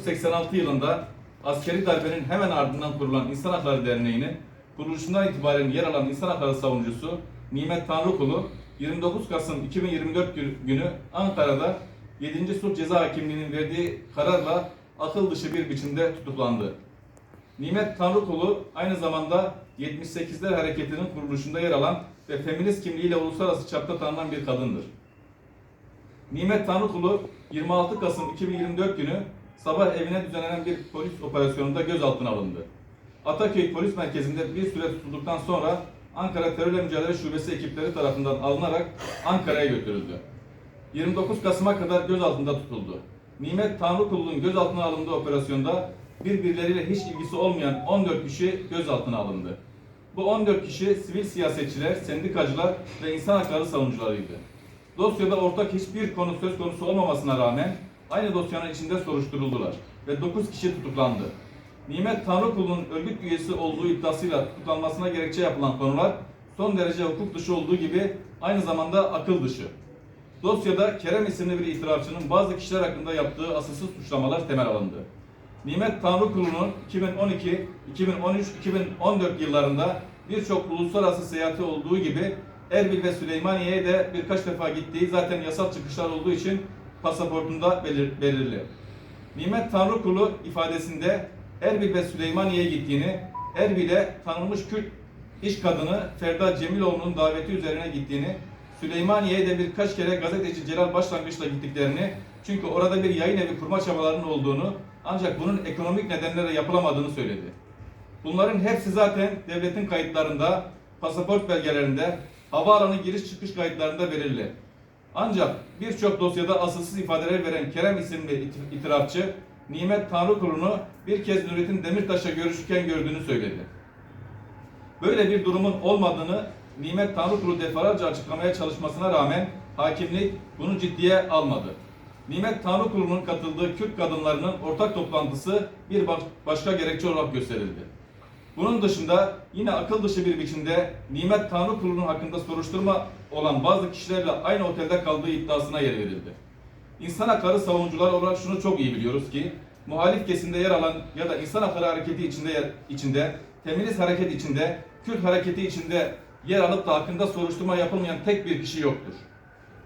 1986 yılında askeri darbenin hemen ardından kurulan İnsan Hakları Derneği'nin kuruluşundan itibaren yer alan İnsan Hakları savunucusu Nimet Tanrıkulu 29 Kasım 2024 gü- günü Ankara'da 7. Sulh Ceza Hakimliği'nin verdiği kararla akıl dışı bir biçimde tutuklandı. Nimet Tanrıkulu aynı zamanda 78'ler hareketinin kuruluşunda yer alan ve feminist kimliğiyle uluslararası çapta tanınan bir kadındır. Nimet Tanrıkulu 26 Kasım 2024 günü sabah evine düzenlenen bir polis operasyonunda gözaltına alındı. Ataköy Polis Merkezi'nde bir süre tutulduktan sonra Ankara Terörle Mücadele Şubesi ekipleri tarafından alınarak Ankara'ya götürüldü. 29 Kasım'a kadar gözaltında tutuldu. Nimet Tanrıkulu'nun gözaltına alındığı operasyonda birbirleriyle hiç ilgisi olmayan 14 kişi gözaltına alındı. Bu 14 kişi sivil siyasetçiler, sendikacılar ve insan hakları savunucularıydı. Dosyada ortak hiçbir konu söz konusu olmamasına rağmen aynı dosyanın içinde soruşturuldular ve 9 kişi tutuklandı. Nimet Tanrıkulu'nun örgüt üyesi olduğu iddiasıyla tutuklanmasına gerekçe yapılan konular son derece hukuk dışı olduğu gibi aynı zamanda akıl dışı. Dosyada Kerem isimli bir itirafçının bazı kişiler hakkında yaptığı asılsız suçlamalar temel alındı. Nimet Tanrıkulu'nun 2012, 2013, 2014 yıllarında birçok uluslararası seyahati olduğu gibi Erbil ve Süleymaniye'ye de birkaç defa gittiği zaten yasal çıkışlar olduğu için pasaportunda belir- belirli. Nimet Tanrıkulu ifadesinde Erbil ve Süleymaniye'ye gittiğini, Erbil'e tanınmış Kürt iş kadını Ferda Cemiloğlu'nun daveti üzerine gittiğini, Süleymaniye'ye de birkaç kere gazeteci Celal Başlangıç'la gittiklerini, çünkü orada bir yayın evi kurma çabalarının olduğunu, ancak bunun ekonomik nedenlerle yapılamadığını söyledi. Bunların hepsi zaten devletin kayıtlarında, pasaport belgelerinde, havaalanı giriş çıkış kayıtlarında belirli. Ancak birçok dosyada asılsız ifadeler veren Kerem isimli it- itirafçı, Nimet Tanrıkulu'nu bir kez Nurettin Demirtaş'la görüşürken gördüğünü söyledi. Böyle bir durumun olmadığını Nimet Tanrıkulu defalarca açıklamaya çalışmasına rağmen hakimlik bunu ciddiye almadı. Nimet Tanrıkulu'nun katıldığı Kürt kadınlarının ortak toplantısı bir baş- başka gerekçe olarak gösterildi. Bunun dışında yine akıl dışı bir biçimde Nimet Tanrıkulu'nun hakkında soruşturma olan bazı kişilerle aynı otelde kaldığı iddiasına yer verildi. İnsan hakları savunucular olarak şunu çok iyi biliyoruz ki muhalif kesimde yer alan ya da insan hakları hareketi içinde içinde, feminist hareket içinde, Kürt hareketi içinde yer alıp da hakkında soruşturma yapılmayan tek bir kişi yoktur.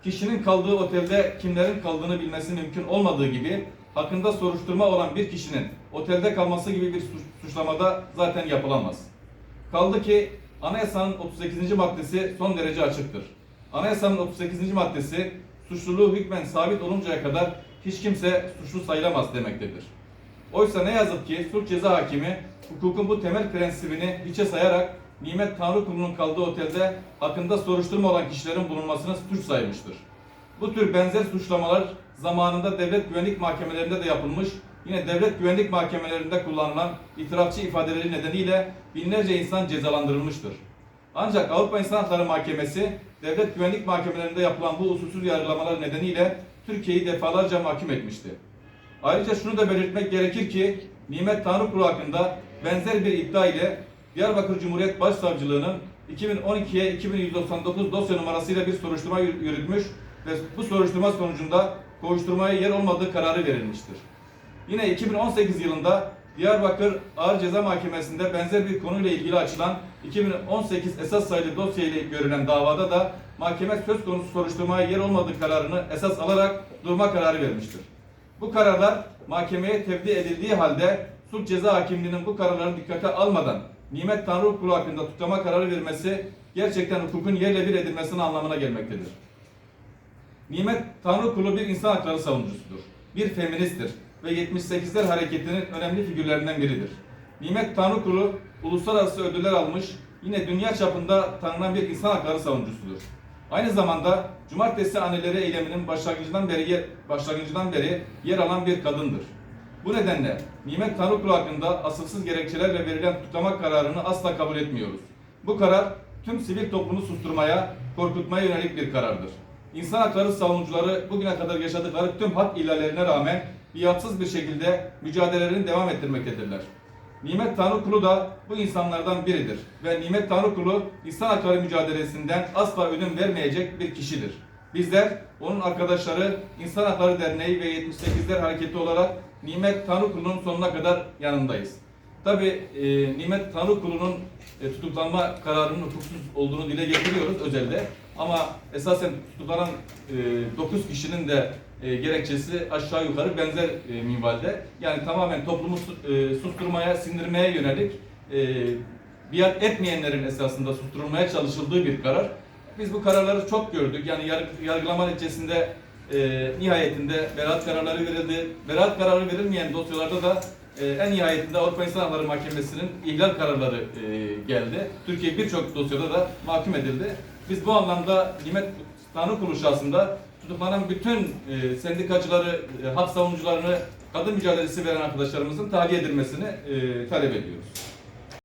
Kişinin kaldığı otelde kimlerin kaldığını bilmesi mümkün olmadığı gibi hakkında soruşturma olan bir kişinin otelde kalması gibi bir suç- suçlamada zaten yapılamaz. Kaldı ki anayasanın 38. maddesi son derece açıktır. Anayasanın 38. maddesi suçluluğu hükmen sabit oluncaya kadar hiç kimse suçlu sayılamaz demektedir. Oysa ne yazık ki suç ceza hakimi hukukun bu temel prensibini hiçe sayarak Nimet Tanrıkulu'nun kaldığı otelde hakkında soruşturma olan kişilerin bulunmasını suç saymıştır. Bu tür benzer suçlamalar zamanında devlet güvenlik mahkemelerinde de yapılmış, yine devlet güvenlik mahkemelerinde kullanılan itirafçı ifadeleri nedeniyle binlerce insan cezalandırılmıştır. Ancak Avrupa İnsan Hakları Mahkemesi devlet güvenlik mahkemelerinde yapılan bu usulsüz yargılamalar nedeniyle Türkiye'yi defalarca mahkum etmişti. Ayrıca şunu da belirtmek gerekir ki Nimet Tanrıkulu hakkında benzer bir iddia ile Diyarbakır Cumhuriyet Başsavcılığı'nın 2012'ye 2199 dosya numarasıyla bir soruşturma yür- yürütmüş ve bu soruşturma sonucunda kovuşturmaya yer olmadığı kararı verilmiştir. Yine 2018 yılında Diyarbakır Ağır Ceza Mahkemesi'nde benzer bir konuyla ilgili açılan 2018 esas sayılı dosya ile görülen davada da mahkeme söz konusu soruşturmaya yer olmadığı kararını esas alarak durma kararı vermiştir. Bu kararlar mahkemeye tevdi edildiği halde suç ceza hakimliğinin bu kararları dikkate almadan Nimet Tanrıkulu hakkında tutlama kararı vermesi gerçekten hukukun yerle bir edilmesinin anlamına gelmektedir. Nimet Tanrıkulu bir insan hakları savunucusudur. Bir feministtir ve 78'ler hareketinin önemli figürlerinden biridir. Nimet Tanrıkulu uluslararası ödüller almış, yine dünya çapında tanınan bir insan hakları savunucusudur. Aynı zamanda Cumartesi Anneleri eyleminin başlangıcından beri başlangıcından beri yer alan bir kadındır. Bu nedenle Nimet Tanrıkulu hakkında asılsız gerekçelerle verilen tutuklama kararını asla kabul etmiyoruz. Bu karar tüm sivil toplumu susturmaya, korkutmaya yönelik bir karardır. İnsan hakları savunucuları bugüne kadar yaşadıkları tüm hak ihlallerine rağmen biatsız bir şekilde mücadelelerini devam ettirmektedirler. Nimet Tanrıkulu da bu insanlardan biridir ve Nimet Tanrıkulu insan hakları mücadelesinden asla ödün vermeyecek bir kişidir. Bizler onun arkadaşları İnsan Hakları Derneği ve 78'ler Hareketi olarak Nimet Tanrı Kulu'nun sonuna kadar yanındayız. Tabi e, Nimet Tanrı e, tutuklanma kararının hukuksuz olduğunu dile getiriyoruz özelde. Ama esasen tutuklanan e, 9 kişinin de e, gerekçesi aşağı yukarı benzer e, minvalde. Yani tamamen toplumu e, susturmaya, sindirmeye yönelik e, biat etmeyenlerin esasında susturulmaya çalışıldığı bir karar. Biz bu kararları çok gördük. Yani yarg- yargılama neticesinde e, nihayetinde beraat kararları verildi. Beraat kararı verilmeyen dosyalarda da e, en nihayetinde Avrupa İnsan Hakları Mahkemesi'nin ihlal kararları e, geldi. Türkiye birçok dosyada da mahkum edildi. Biz bu anlamda Nimet Tanrı Kulu şahsında tutuklanan bütün e, sendikacıları, e, hak savunucularını, kadın mücadelesi veren arkadaşlarımızın tahliye edilmesini e, talep ediyoruz.